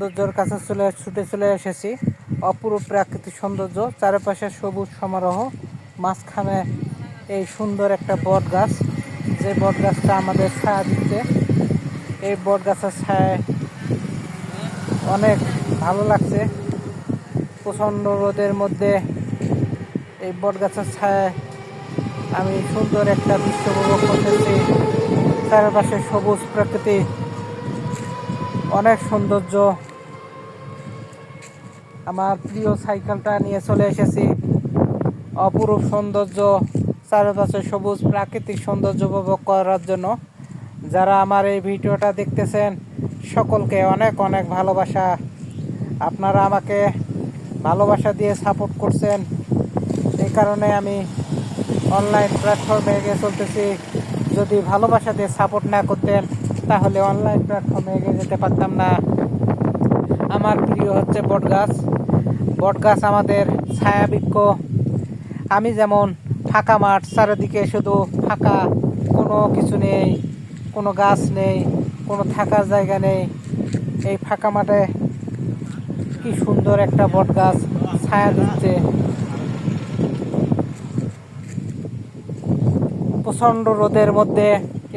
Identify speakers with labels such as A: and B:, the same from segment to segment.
A: সৌন্দর্যের কাছে চলে ছুটে চলে এসেছি। অপূর্ব প্রাকৃতিক সৌন্দর্য, চারপাশে সবুজ সমারোহ, মাঝখানে এই সুন্দর একটা বট গাছ যে বট গাছটা আমাদের ছায়া দিচ্ছে, এই বট গাছের ছায় অনেক ভালো লাগছে। প্রচণ্ড রোদের মধ্যে এই বট গাছের ছায় আমি সুন্দর একটা দৃশ্য উপভোগ করতেছি। চারপাশে সবুজ প্রকৃতি, অনেক সৌন্দর্য। আমার প্রিয় সাইকেলটা নিয়ে চলে এসেছি। অপরূপ সৌন্দর্য, চারপাশে সবুজ প্রাকৃতিক সৌন্দর্য উপভোগ করার জন্য। যারা আমার এই ভিডিওটা দেখতেছেন, সকলকে অনেক অনেক ভালোবাসা। আপনারা আমাকে ভালোবাসা দিয়ে সাপোর্ট করছেন। এই কারণে আমি অনলাইন প্ল্যাটফর্মে এগিয়ে চলতেছি। যদি ভালোবাসা দিয়ে সাপোর্ট না করতেন, তাহলে অনলাইন প্ল্যাটফর্মে এগিয়ে যেতে পারতাম না। আমার প্রিয় হচ্ছে বটগাছ। বটগাছ আমাদের ছায়াবৃক্ষ। আমি যেমন ফাঁকা মাঠ, চারিদিকে শুধু ফাঁকা, কোনো কিছু নেই, কোনো গাছ নেই, কোনো থাকার জায়গা নেই। এই ফাঁকা মাঠে কি সুন্দর একটা বটগাছ ছায়া দিচ্ছে। প্রচণ্ড রোদের মধ্যে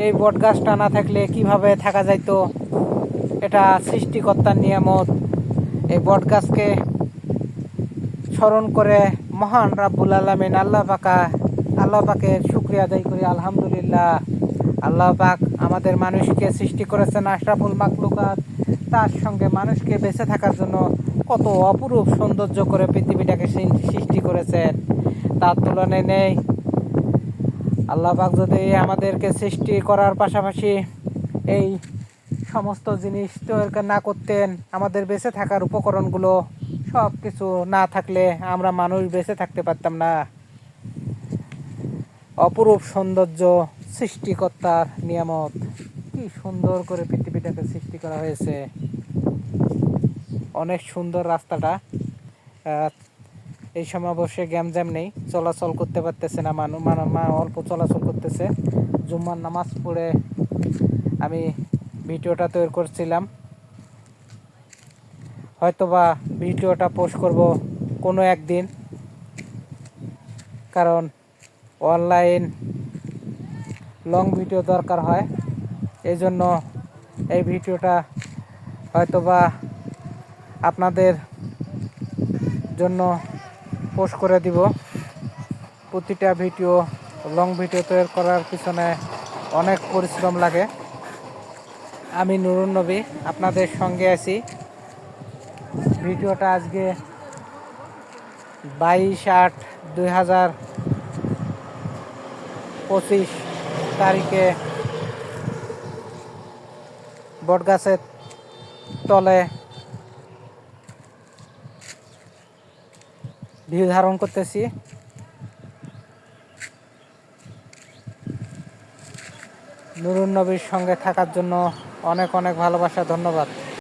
A: এই বট গাছটা না থাকলে কীভাবে থাকা যাইতো? এটা সৃষ্টিকর্তার নিয়ামত। এই বট গাছকে স্মরণ করে মহান রাব্বুল আলমিন আল্লাহ পাকা, আল্লাহ পাকের শুক্রিয়া আদায় করি, আলহামদুলিল্লাহ। আল্লাহ পাক আমাদের মানুষকে সৃষ্টি করেছেন আশরাফুল মাকলুকাত তার সঙ্গে মানুষকে বেঁচে থাকার জন্য কত অপরূপ সৌন্দর্য করে পৃথিবীটাকে সৃষ্টি করেছেন। তার তুলনায় নেই। আল্লাহ পাক যদি আমাদেরকে সৃষ্টি করার পাশাপাশি এই সমস্ত জিনিস তৈরি না করতেন, আমাদের বেঁচে থাকার উপকরণগুলো সব কিছু না থাকলে আমরা মানুষ বেঁচে থাকতে পারতাম না। অপরূপ সৌন্দর্য সৃষ্টিকর্তার নিয়ামত। কি সুন্দর করে পৃথিবীটাকে সৃষ্টি করা হয়েছে। অনেক সুন্দর রাস্তাটা। এই সময় বসে গ্যামজ্যাম নেই। চলাচল করতে পারতেছে না মানুষ অল্প চলাচল করতেছে। জুম্মার নামাজ পড়ে আমি ভিডিওটা তৈরি করছিলাম। হয়তোবা ভিডিওটা পোস্ট করব কোনো একদিন। কারণ অনলাইন লং ভিডিও দরকার হয়। এই জন্য এই ভিডিওটা হয়তোবা আপনাদের জন্য পোস্ট করে দিব। প্রতিটা ভিডিও লং ভিডিও তৈরি করার পিছনে অনেক পরিশ্রম লাগে। আমি নুরুন নবী, আপনাদের সঙ্গে আছি। ভিডিওটা আজকে বাইশ আট দুই হাজার পঁচিশ তারিখে বটগাছের তলে ভিউ ধারণ করতেছি। নুরুন নবীর সঙ্গে থাকার জন্য অনেক অনেক ভালোবাসা ধন্যবাদ।